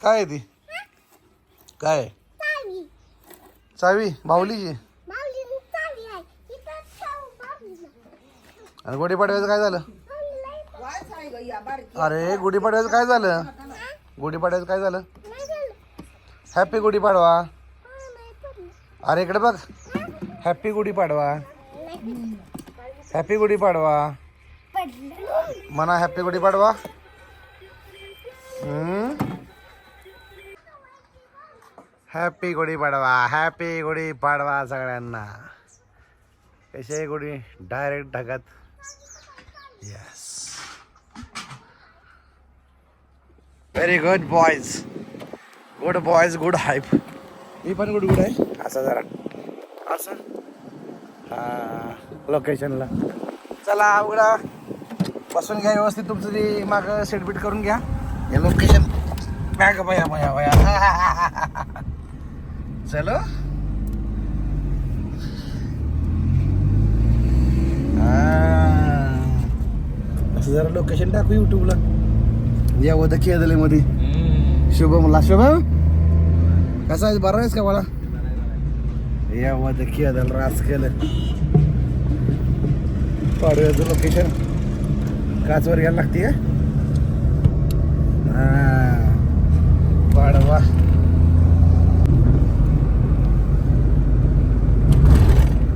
काय आहे ती? काय? चावी. बाहुलीची आणि गुढीपाडव्याचं काय झालं? अरे गुढीपाडव्याचं काय झालं? गुढीपाडव्याचं काय झालं? हॅपी गुढीपाडवा. अरे इकडे बघ. हॅपी गुढीपाडवा. हॅपी गुढीपाडवा. म्हणा happy Gudi Padwa. Happy Gudi Padwa happy Gudi Padwa सगळ्यांना. कसे Gudi? Direct ढगात. Yes very good boys good boys good hype मी पण गुड गुड आहे. असं जरा. असं? हा लोकेशनला चला उघडा. बसून घ्या व्यवस्थित. तुमचं ते मागं सेटबीट करून घ्या. हे लोकेशन बॅग बया बया बया चलो. असं जरा लोकेशन टाकू युट्यूबला या वद केदले मध्ये शुभमला शुभम? कसा आहे बरा आहेस का मला या वद केदल रास केलं पाडव्याचं लोकेशन काचवर घ्यायला लागते. पाडवा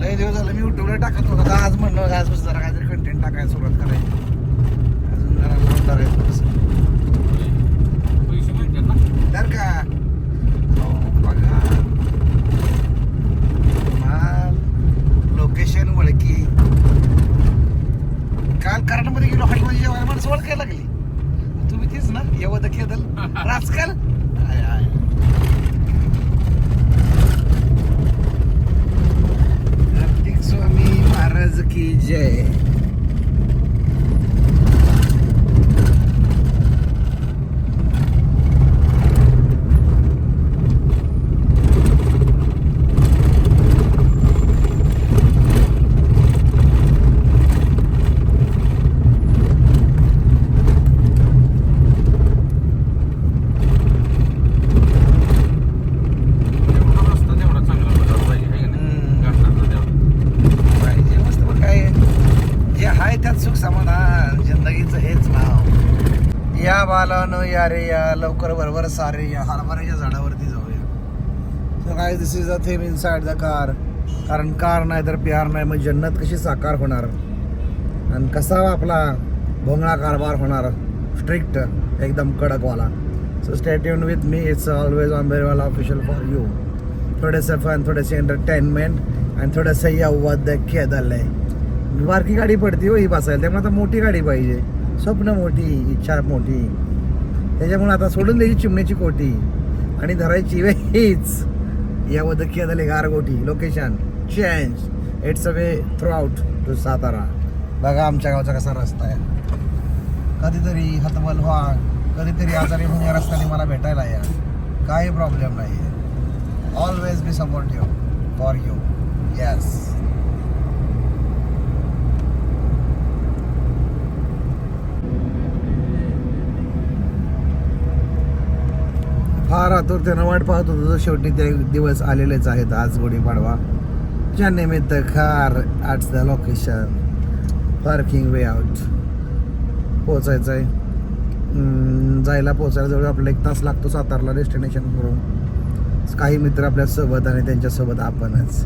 लय दिवस झालं मी युट्यूबला टाकत होता. आज म्हणलं आज जरा काहीतरी कंटेंट टाकायला सुरुवात करायची. अजून जरा लोन करायचं थोडंसं. तर का? हो, बघा. माल लोकेशन ओळखी. काल कराडमध्ये गेलो हॉटेलमध्ये जेवायला माणसं ओळखायला लागली. तुम्ही तीच ना यवद केदल राजकाल आय, आय. कार्तिक स्वामी महाराज की जय पाहिजे मस्त पण काय जे आहे त्यात सुख समाधान जिंदगीचं हेच नाव या अरे या रे या लवकर बरोबर सारे या हरभऱ्याच्या झाडावरती जाऊया. सो काय this is a theme inside the car कारण कार नाही तर प्यार नाही मग जन्नत कशी साकार होणार? आणि कसा आपला भोंगळा कारभार होणार? स्ट्रिक्ट एकदम कडकवाला. So stay tuned with me it's always on बेरवाला official for you थोडेसे फन थोडेसे एंटरटेनमेंट आणि थोडंसं यवद खेदल. आहे बारकी गाडी पडती हो ही बसायला. त्यामुळे आता मोठी गाडी पाहिजे. स्वप्न मोठी इच्छा मोठी. त्याच्यामुळे आता सोडून द्यायची चिमण्याची कोटी. आणि धरायची वे हीच यावद झाले गारगोटी location change it's a way throughout to Satara बघा आमच्या गावचा कसा रस्ता आहे. कधीतरी हतबल व्हा. कधीतरी आजारी होऊन या रस्त्याने मला भेटायला या. काही प्रॉब्लेम नाही आहे always be supportive you you. Yes. आतुरतेनं वाट पाहत होतो. तर शेवटी ते दिवस आलेलेच आहेत आज गुढीपाडवा. ज्या निमित्त car at the location parking way out पोचायचं आहे जायला पोचायला जवळ आपला एक तास लागतो सातारला डेस्टिनेशन करून काही मित्र आपल्यासोबत आणि त्यांच्यासोबत आपणच.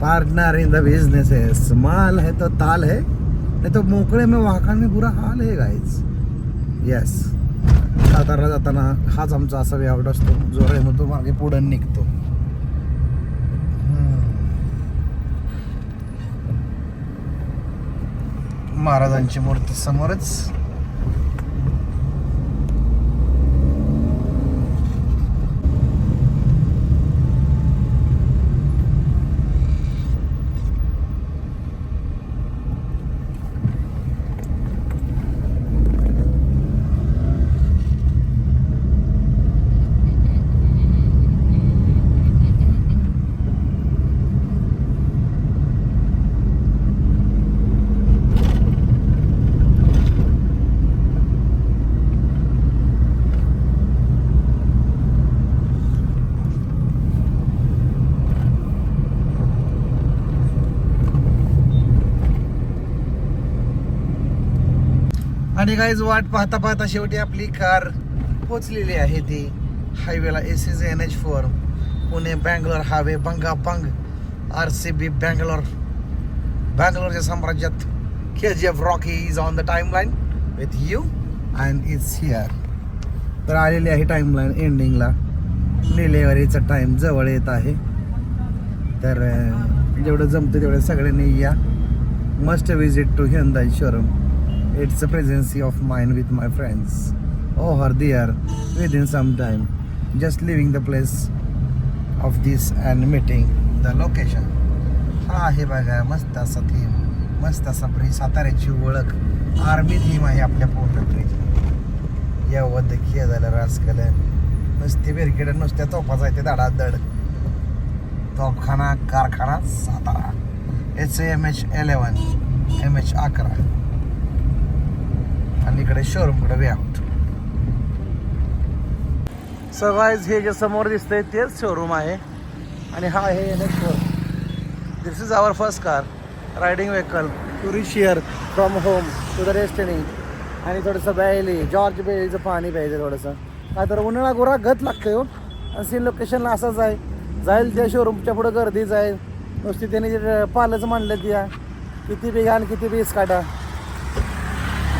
पार्टनर इन द बिझनेसेस माल है तो ताल है नाही तो मोकळे में वाहकान में बुरा हाल है गाईज येस सातारा जाताना हाच आमचा असा वेआउट असतो. जो रे तो मागे पुढे निघतो. महाराजांची मूर्ती समोरच. आणि गाईज वाट पाहता पाहता शेवटी आपली कार पोचलेली आहे ती हायवेला S S N H four Pune Bangalore highway बंगा आर सी बी बँगलोर. बँगलोरच्या साम्राज्यात K G F Rocky is on the timeline with you and it's here तर आलेली आहे टाईमलाईन एंडिंगला डिलेवरीचा टाईम जवळ येत आहे. तर जेवढं जमतं तेवढं सगळ्यांनी या. Must visit to Hyundai showroom it's a presidency of mine with my friends. Oh, Over there within some time just leaving the place of this and meeting the location. हा आहे बघा मस्त असा थीम मस्त असा ब्रिज साताऱ्याची ओळख. Army theme आहे आपल्या पूर्ण ब्रिज या वदकीय झालं राजकारण नुसते बिरकेड नुसत्या तोफाचा आहे ते धडाधड. तोफखाना कारखाना Satara. H M H eleven M H अकरा. आणि इकडे शोरूमकडे वे आउट सवाईज हे जे समोर दिसतंय तेच शोरूम आहे. आणि हा आहे N H this is our first car riding vehicle to from home to the रेस्टनी आणि थोडंसं बॅली जॉर्ज बेलीचं पाणी प्यायचं थोडंसं. काय तर उन्हाळा गोरा गत लागतोय हो. आणि सीन लोकेशनला असंच आहे. जाईल त्या शोरूमच्या पुढं गर्दी जाईल. नुसती त्याने जे पालच मांडलं त्या किती बी घाण किती बी काटा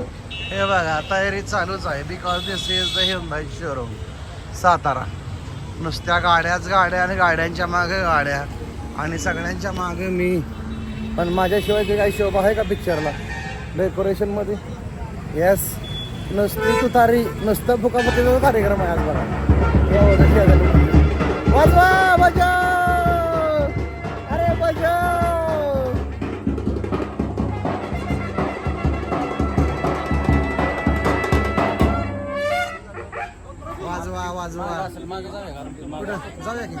हे बघा तयारी चालूच आहे. Because this is the Hyundai showroom Satara. नुसत्या गाड्याच गाड्या आणि गाड्यांच्या मागे गाड्या आणि सगळ्यांच्या मागे मी. पण माझ्याशिवाय ते काही शोभा आहे का पिक्चरला डेकोरेशनमध्ये येस नुसती तुतारी नुसतं फुकाफुकीचा कार्यक्रम आहे आज बघा. वाजवा! वाजवा वाजवा कुठं? जाऊया की.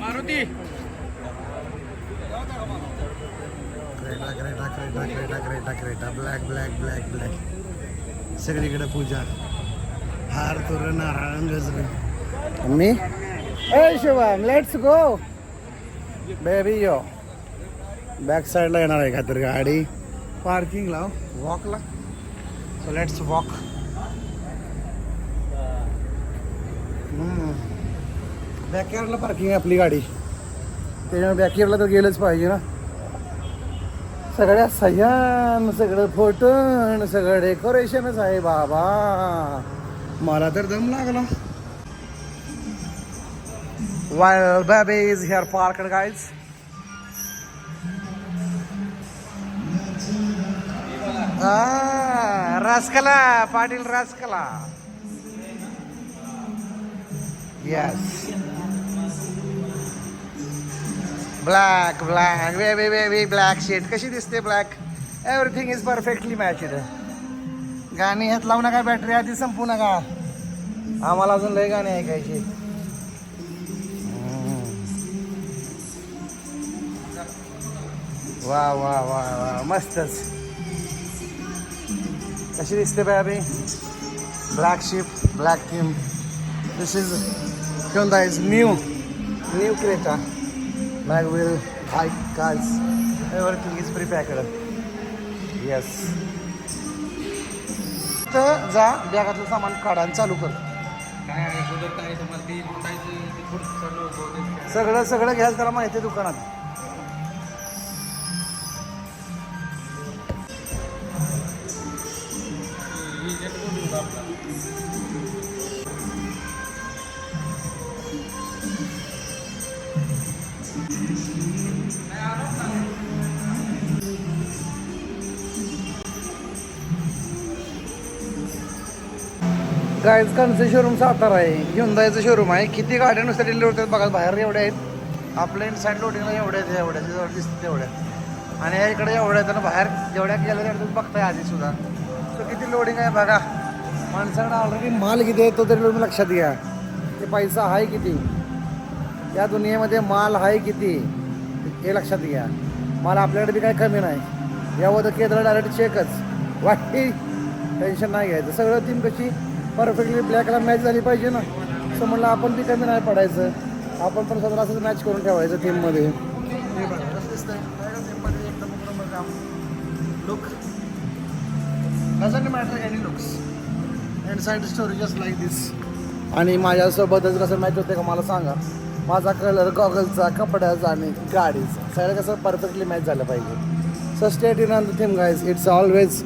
Maruti. Creta Creta Creta Creta Creta Creta. Black black black black सगळीकडे पूजा. हार तोरण नारळ गजरे. मी ए Shivam let's go baby yo back साईडला येणार आहे का तर गाडी पार्किंगला वॉकला सो लेट्स वॉक बॅकयार्डला पार्किंग आहे आपली गाडी. त्याच्यामुळे बॅकयार्डला तर गेलंच पाहिजे ना. सगळ्या सह्यान सगळं फोटण सगळं डेकोरेशनच आहे बाबा. मला तर दम लागला. Why babe is here parked guys रासकला Patil रासकला yes black black way way way way black शेट कशी दिसते black everything is perfectly matched गाणी ह्यात लावू नका बॅटरी आधी संपू नका. आम्हाला अजून लय गाणी ऐकायची वा वा वा वा. मस्तच. कशी दिसते baby black ship black theme this is कोणता is new new Creta Mag will hike cars. Everything is prepacked. Yes. तर जा बॅगातलं सामान काढा चालू कर सगळं सगळं घ्याल त्याला माहिती आहे दुकानात गाईज कांचं शोरूम सातारा आहे. हिंदायचं शोरूम आहे. किती गाड्या नुसत्या डिलिव्हर होतात बघा बाहेर एवढ्या आहेत. आपल्या साईड लोडिंगला एवढ्या आहेत एवढ्या जवळ दिसतात तेवढ्या आणि या इकडे एवढ्या आहेत बाहेर जेवढ्या गेल्या तेवढ्या तुम्ही बघताय आधी सुद्धा. सो किती लोडिंग आहे बघा. माणसाकडे ऑलरेडी माल किती आहे तो तरी तुम्ही लक्षात घ्या. ते पैसा आहे किती? या दुनियेमध्ये माल आहे किती? हे लक्षात घ्या. माल आपल्याकडे बी काही कमी नाही. यावं तर केंद्र डायरेक्ट चेकच वाटी टेन्शन नाही घ्यायचं. सगळं टीम कशी परफेक्टली ब्लॅकला मॅच झाली पाहिजे ना. सो म्हणलं आपण बी कमी नाही पडायचं. आपण पण स्वतःला असंच मॅच करून ठेवायचं टीममध्ये हे look doesn't matter any looks and side story just like this आणि माझ्यासोबतच कसं मॅच होते का मला सांगा. माझा कलर गॉगलचा कपड्याचा आणि गाडीचा. सगळं कसं परफेक्टली मॅच झालं पाहिजे. So stay in on the theme guys it's always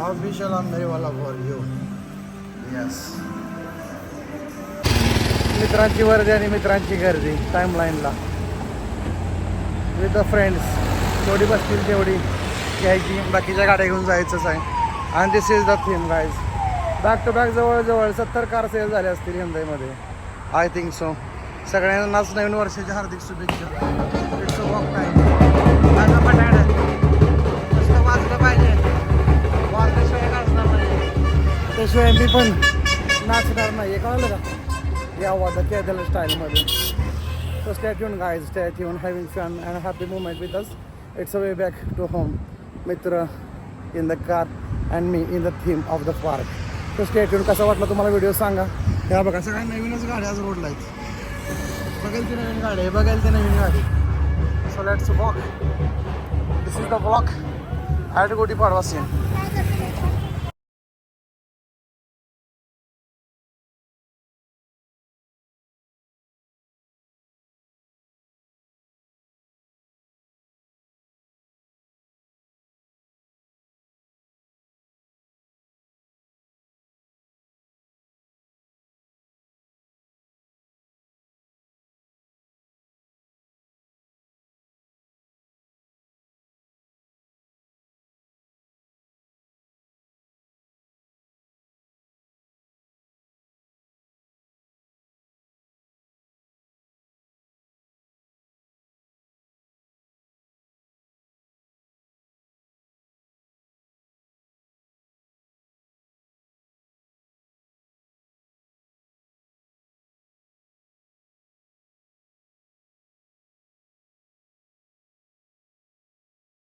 official on वाला फॉर यू मित्रांची वर्दी आणि मित्रांची गर्दी टाईम लाईनला विथ द फ्रेंड्स जेवढी बसतील तेवढी घ्यायची. बाकीच्या गाड्या घेऊन जायचंच आहे. आणि this is the theme guys back to back जवळजवळ सत्तर कार सेल झाले असतील हिंदाईमध्ये आय थिंक सो सगळ्यांनाच नवीन वर्षाच्या हार्दिक शुभेच्छा. तर शो एम मी पण नाचणार नाही. कळलं का? या वादा त्या त्याला स्टाईलमध्ये तर stay tuned guys stay tuned having fun and happy movement with us it's a way back to home मित्र in the car and me in the theme of the park तर स्टॅट्यून कसा वाटला तुम्हाला व्हिडिओ सांगा? या बघा सगळ्या नवीनच गाड्या आज रोडला आहेत. बघेल ती नवीन गाडी आहे बघेल ती नवीन गाडी. So let's walk this is the walk at Gudi Padwa scene